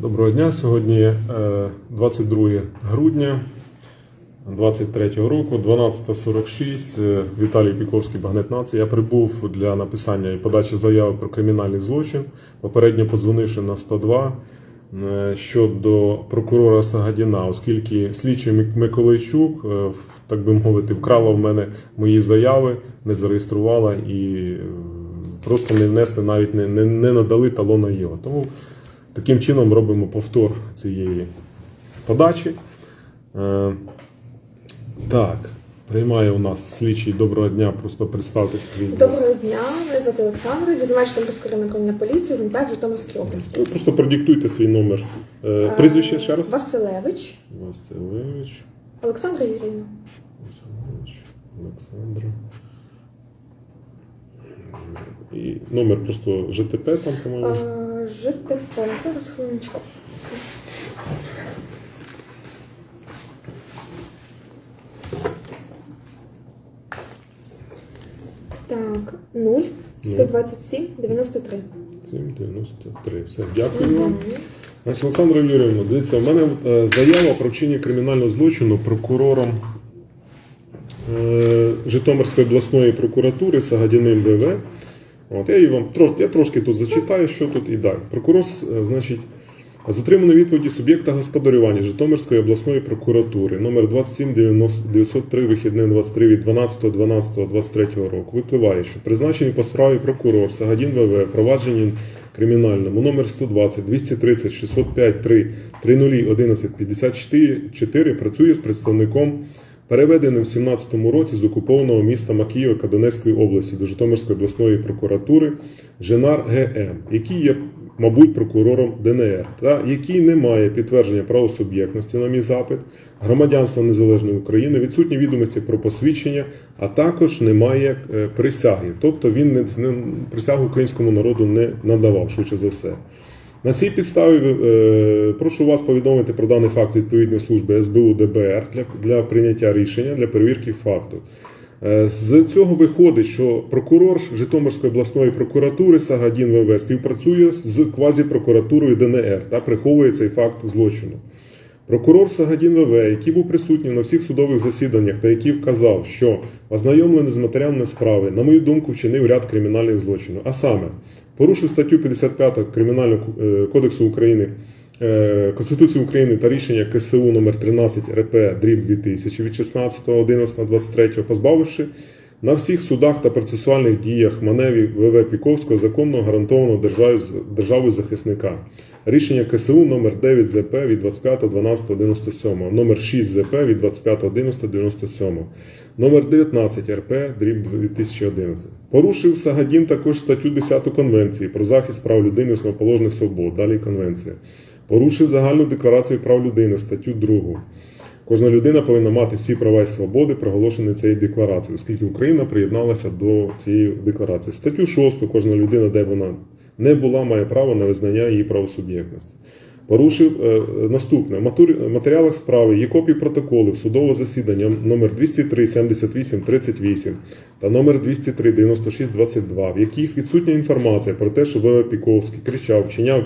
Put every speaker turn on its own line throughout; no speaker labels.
Доброго дня. Сьогодні е, 22 грудня 23 року, 12.46. Е, Віталій Піковський, Багнет Нації. Я прибув для написання і подачі заяви про кримінальний злочин, попередньо подзвонивши на 102 е, щодо прокурора Сагадіна, оскільки слідчий Миколайчук, е, так би мовити, вкрала в мене мої заяви, не зареєструвала і е, просто не внесли, навіть не, не, не надали талона його. Тому Таким чином робимо повтор цієї подачі. Е, так, приймає у нас слідчий доброго дня, просто представте свій.
Доброго дня, мене звати Олександра, дізнавач Темперського районного поліції, ГНП в Житомирській області.
Ви Просто продиктуйте свій номер. Е, прізвище ще раз.
Василевич
Василевич,
Олександра Юрійовна.
Василевич, Олександр. І номер просто ЖТП там, по-моєму.
Е, ЖТП, зараз хвилиночку. Так, 0, 127, 93.
793. Все, дякую вам. Значить, Олександра Юрійовна, дивіться, у мене е, заява про вчинення кримінального злочину прокурором е, Житомирської обласної прокуратури Сагадяним ВВ. От, я, її вам я трошки тут зачитаю, що тут і далі. Прокурор, е, значить, з отриманої відповіді суб'єкта господарювання Житомирської обласної прокуратури номер 27903 вихідне 23 від 12.12.23 року випливає, що призначений по справі прокурор Сагадін ВВ провадженні кримінальному номер 120 230 605 3 30 11 54 працює з представником переведеним в 17 році з окупованого міста Макіївка Донецької області до Житомирської обласної прокуратури Женар ГМ, який є, мабуть, прокурором ДНР, та який не має підтвердження правосуб'єктності на мій запит, громадянства Незалежної України, відсутні відомості про посвідчення, а також не має е, присяги. Тобто він не присягу українському народу не надавав, швидше за все. На цій підставі е, прошу вас повідомити про даний факт відповідної служби СБУ ДБР для, для прийняття рішення для перевірки факту. Е, З цього виходить, що прокурор Житомирської обласної прокуратури Сагадін ВВ співпрацює з квазіпрокуратурою ДНР та приховує цей факт злочину. Прокурор Сагадін ВВ, який був присутній на всіх судових засіданнях та який вказав, що ознайомлений з матеріалами справи, на мою думку, вчинив ряд кримінальних злочинів. А саме, порушив статтю 55 Кримінального е, кодексу України, е, Конституції України та рішення КСУ номер 13 РП дріб 2000 від 16.11.23, позбавивши на всіх судах та процесуальних діях маневі ВВ Піковського законно гарантованого державою, державою захисника. Рішення КСУ номер 9 ЗП від 25.12.97, номер 6 ЗП від 25.11.97, номер 19 РП дріб 2011. Порушив Сагадін також статтю 10 Конвенції про захист прав людини основоположних свобод. Далі конвенція. Порушив загальну декларацію прав людини, статтю 2. Кожна людина повинна мати всі права і свободи, проголошені цією декларацією, оскільки Україна приєдналася до цієї декларації. Статтю 6. Кожна людина, де вона не була, має право на визнання її правосуб'єктності. Порушив е, наступне в матеріалах справи є копії протоколів судового засідання номер 203 78 38 та номер 203 96 22, в яких відсутня інформація про те, що ВВ Піковський кричав, вчиняв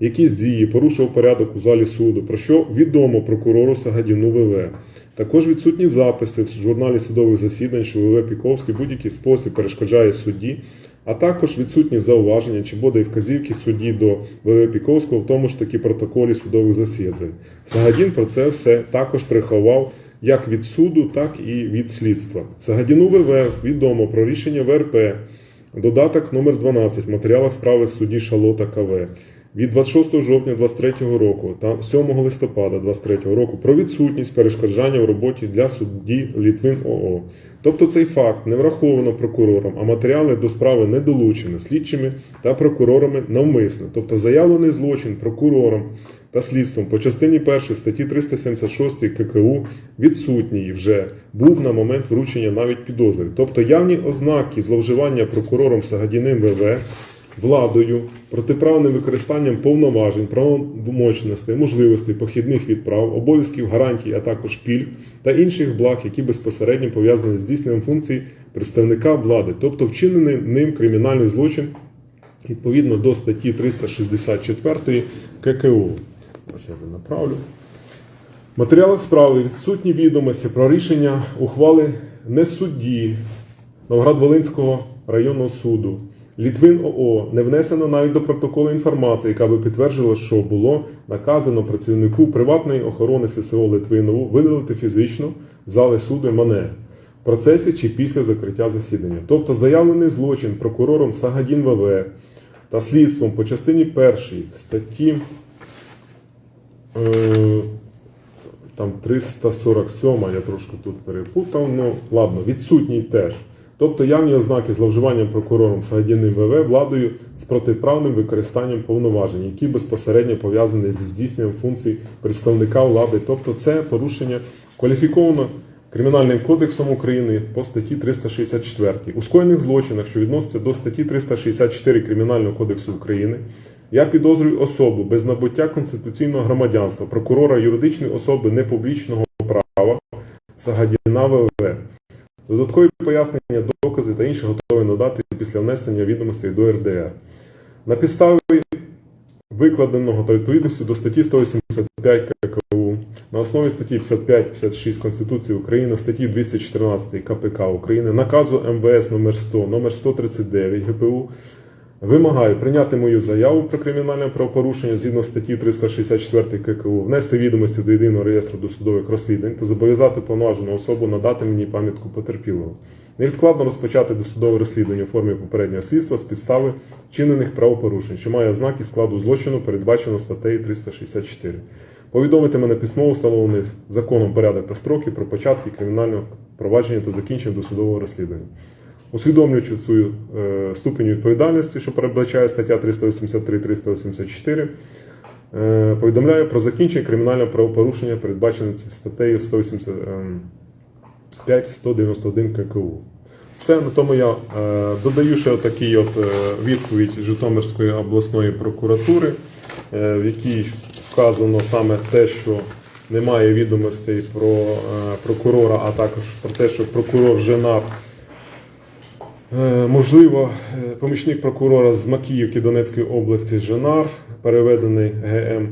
якісь дії, порушував порядок у залі суду, про що відомо прокурору Сагадіну ВВ. Також відсутні записи в журналі судових засідань, що ВВ Піковський будь-який спосіб перешкоджає судді, а також відсутні зауваження чи бодай вказівки судді до ВВ Піковського в тому ж таки протоколі судових засідань. Сагадін про це все також приховав як від суду, так і від слідства. Сагадіну ВВ відомо про рішення ВРП, додаток номер 12 в матеріалах справи в суді Шалота КВ від 26 жовтня 2023 року та 7 листопада 2023 року про відсутність перешкоджання в роботі для судді Літвин ОО. Тобто цей факт не враховано прокурором, а матеріали до справи не долучені слідчими та прокурорами навмисно. Тобто заявлений злочин прокурором та слідством по частині 1 статті 376 ККУ відсутній вже був на момент вручення навіть підозри. Тобто явні ознаки зловживання прокурором Сагадіним ВВ владою, протиправним використанням повноважень, правомочностей, можливостей, похідних відправ, обов'язків, гарантій, а також пільг та інших благ, які безпосередньо пов'язані з здійсненням функцій представника влади, тобто вчинений ним кримінальний злочин відповідно до статті 364 ККУ. Зараз я направлю. В матеріалах справи відсутні відомості про рішення ухвали не судді Новоград-Волинського районного суду. Літвин ОО не внесено навіть до протоколу інформації, яка би підтверджувала, що було наказано працівнику приватної охорони ССО Литвинову видалити фізично зали суду мене в процесі чи після закриття засідання. Тобто заявлений злочин прокурором Сагадін ВВ та слідством по частині першій статті е, там 347, я трошки тут перепутав, ну ладно, відсутній теж. Тобто явні ознаки зловживання прокурором Сагадіним ВВ владою з протиправним використанням повноважень, які безпосередньо пов'язані зі здійсненням функцій представника влади. Тобто це порушення кваліфіковано Кримінальним кодексом України по статті 364. У скоєних злочинах, що відносяться до статті 364 Кримінального кодексу України, я підозрюю особу без набуття конституційного громадянства, прокурора юридичної особи непублічного права Сагадіна ВВ. Додаткові пояснення, докази та інші готові надати після внесення відомостей до РДР. На підставі викладеного та відповідності до статті 185 ККУ, на основі статті 55-56 Конституції України, статті 214 КПК України, наказу МВС номер 100 номер 139 ГПУ Вимагаю прийняти мою заяву про кримінальне правопорушення згідно статті 364 ККУ, внести відомості до єдиного реєстру досудових розслідувань та зобов'язати повноважену особу надати мені пам'ятку потерпілого. Невідкладно розпочати досудове розслідування у формі попереднього слідства з підстави вчинених правопорушень, що має ознаки складу злочину, передбачено статтею 364. Повідомити мене письмово встановлений законом порядок та строки про початки кримінального провадження та закінчення досудового розслідування. Усвідомлюючи свою е, ступінь відповідальності, що передбачає стаття 383-384, е, повідомляю про закінчення кримінального правопорушення, передбачене статтею 185-191 ККУ. Все, на тому я е, додаю ще такий от відповідь Житомирської обласної прокуратури, в якій вказано саме те, що немає відомостей про прокурора, а також про те, що прокурор Женат Можливо, е, помічник прокурора з Макіївки Донецької області Женар, переведений ГМ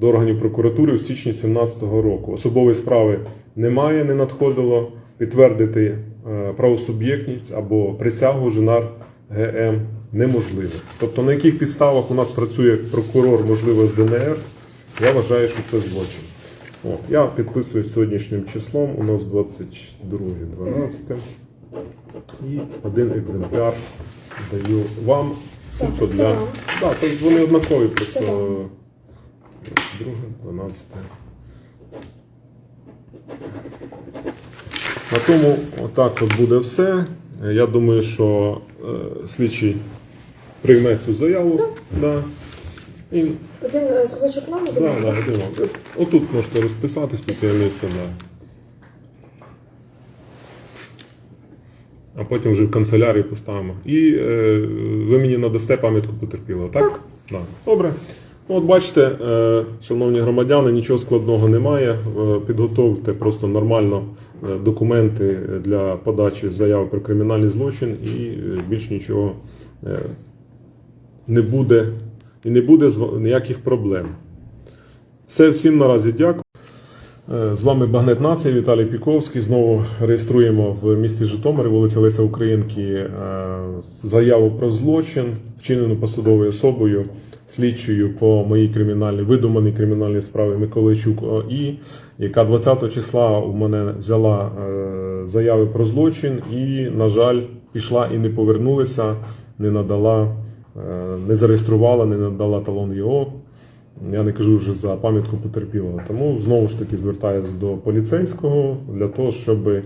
до органів прокуратури в січні 2017 року. Особової справи немає, не надходило. Підтвердити е, правосуб'єктність або присягу Женар ГМ неможливо. Тобто, на яких підставах у нас працює прокурор, можливо, з ДНР, я вважаю, що це злочин. От, я підписую сьогоднішнім числом, у нас 22.12. І один екземпляр даю вам суто
Так,
для. Так, то вони однакові, просто друге, 12. На тому отак от буде все. Я думаю, що е, слідчий прийме цю заяву. Да. І,
Один е, зразочок нам, один
да, да, один вам. Отут можете розписатись під це місце. Да. А потім вже в канцелярії поставимо. І е, ви мені надасте пам'ятку потерпілого, так?
Так.
Да. Добре. Ну, От бачите, е, шановні громадяни, нічого складного немає. Е, Підготовте просто нормально е, документи для подачі заяви про кримінальний злочин і е, більш нічого е, не буде і не буде ніяких проблем. Все, всім наразі дякую. З вами Багнет Нація, Віталій Піковський. Знову реєструємо в місті Житомир, вулиця Леся Українки, е, заяву про злочин, вчинену посадовою особою, слідчою по моїй кримінальній, видуманій кримінальній справі Миколайчук ОІ, яка 20 числа у мене взяла е, заяви про злочин і, на жаль, пішла і не повернулася, не надала, е, не зареєструвала, не надала талон ЄО. Я не кажу вже за пам'ятку потерпілого. Тому знову ж таки звертаюся до поліцейського для того, щоб е,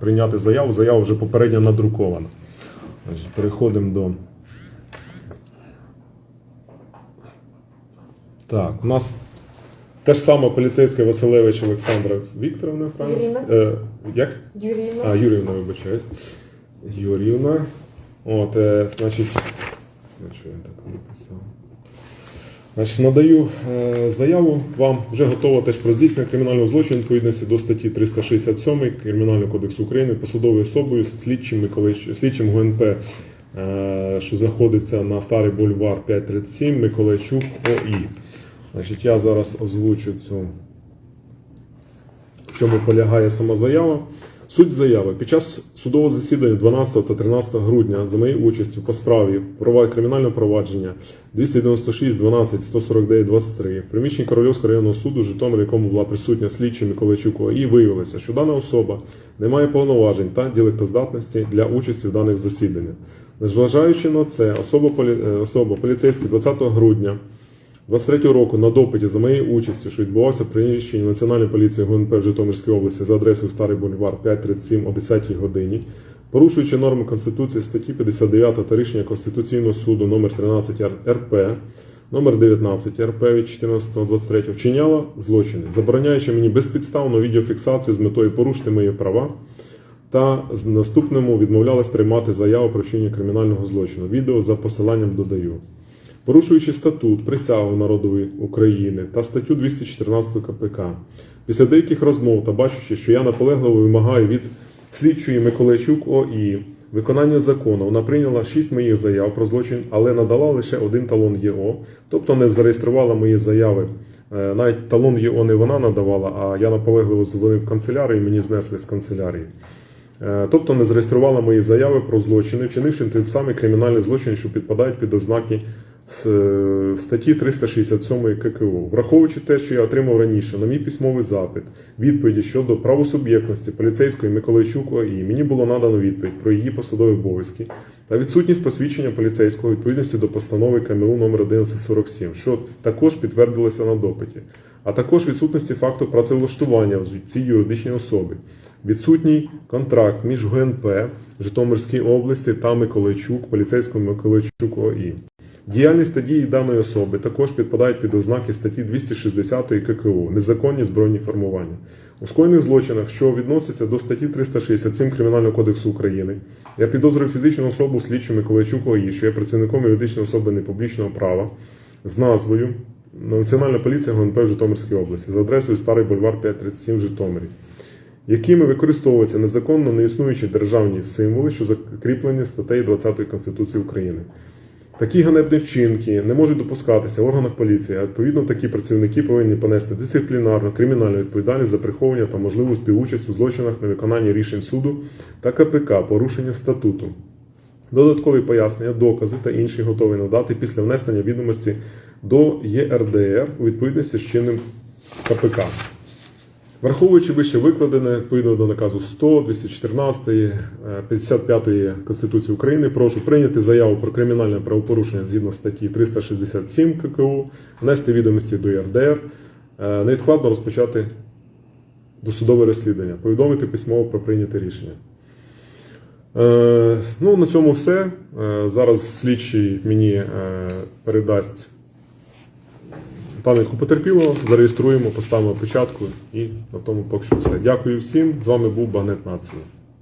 прийняти заяву. Заява вже попередньо надрукована. Переходимо до. Так, у нас те ж саме поліцейська Василевич Олександра Вікторовна, правильно? Е, як?
Юріївна.
А, Юріївна, вибачаюсь. Юріївна. От, е, значить, що я так написав? Значить, надаю е, заяву вам вже готова теж про здійснення кримінального злочину відповідності до статті 367 Кримінального кодексу України посадовою особою слідчим, слідчим ГУНП е, що знаходиться на Старий бульвар 537 Миколайчук ОІ. Значить, я зараз озвучу цю в чому полягає сама заява. Суть заяви. Під час судового засідання 12 та 13 грудня за моєю участю по справі кримінального провадження 296 12 149 23 в приміщенні Корольовського районного суду Житомир, якому була присутня слідчий Миколайчук ОІ, виявилося, що дана особа не має повноважень та ділектоздатності для участі в даних засіданнях. Незважаючи на це, особа, полі... е, особа поліцейський 20 грудня 23 року на допиті за моєю участю, що відбувався в приміщенні Національної поліції ГУНП в Житомирській області за адресою Старий бульвар 537 о 10 годині, порушуючи норми Конституції статті 59 та рішення Конституційного суду номер 13 РП, номер 19 РП від 14.23 вчиняла злочини, забороняючи мені безпідставну відеофіксацію з метою порушити мої права та наступному відмовлялась приймати заяву про вчинення кримінального злочину. Відео за посиланням додаю. Порушуючи статут, присягу народові України та статтю 214 КПК, після деяких розмов та бачучи, що я наполегливо вимагаю від слідчої Миколайчук ОІ виконання закону, вона прийняла 6 моїх заяв про злочин, але надала лише один талон ЄО, тобто не зареєструвала мої заяви. Е, Навіть талон ЄО не вона надавала, а я наполегливо дзвонив канцелярію і мені знесли з канцелярії. Е, Тобто не зареєструвала мої заяви про злочини, вчинивши тим самий кримінальний злочин, що підпадають під ознаки з е, статті 367 ККУ. Враховуючи те, що я отримав раніше на мій письмовий запит відповіді щодо правосуб'єктності поліцейської Миколайчук ОІ, мені було надано відповідь про її посадові обов'язки та відсутність посвідчення поліцейського відповідності до постанови КМУ номер 1147, що також підтвердилося на допиті, а також відсутності факту працевлаштування в цій юридичній особи. Відсутній контракт між ГНП Житомирській області та Миколайчук, поліцейського Миколайчук ОІ. Діяльність та дії даної особи також підпадають під ознаки статті 260 ККУ незаконні збройні формування. У скоєних злочинах, що відносяться до статті 367 Кримінального кодексу України, я підозрюю фізичну особу слідчу Миколайчук ОІ, що є працівником юридичної особи непублічного права з назвою Національна поліція ГНП в Житомирській області за адресою Старий бульвар 537 в Житомирі якими використовуються незаконно неіснуючі державні символи, що закріплені статтею 20 Конституції України. Такі ганебні вчинки не можуть допускатися в органах поліції, а відповідно такі працівники повинні понести дисциплінарну кримінальну відповідальність за приховування та можливу співучасть у злочинах на виконанні рішень суду та КПК, порушення статуту. Додаткові пояснення, докази та інші готові надати після внесення відомості до ЄРДР у відповідності з чинним КПК. Враховуючи вище викладене відповідно до наказу 100, 214, е, 55 Конституції України, прошу прийняти заяву про кримінальне правопорушення згідно статті 367 ККУ, внести відомості до ЄРДР, е, невідкладно розпочати досудове розслідування, повідомити письмово про прийняте рішення. Е, ну, на цьому все. Е, зараз слідчий мені передасть пам'ятку потерпілого, зареєструємо, поставимо печатку і на тому поки що все. Дякую всім. З вами був Багнет Нації.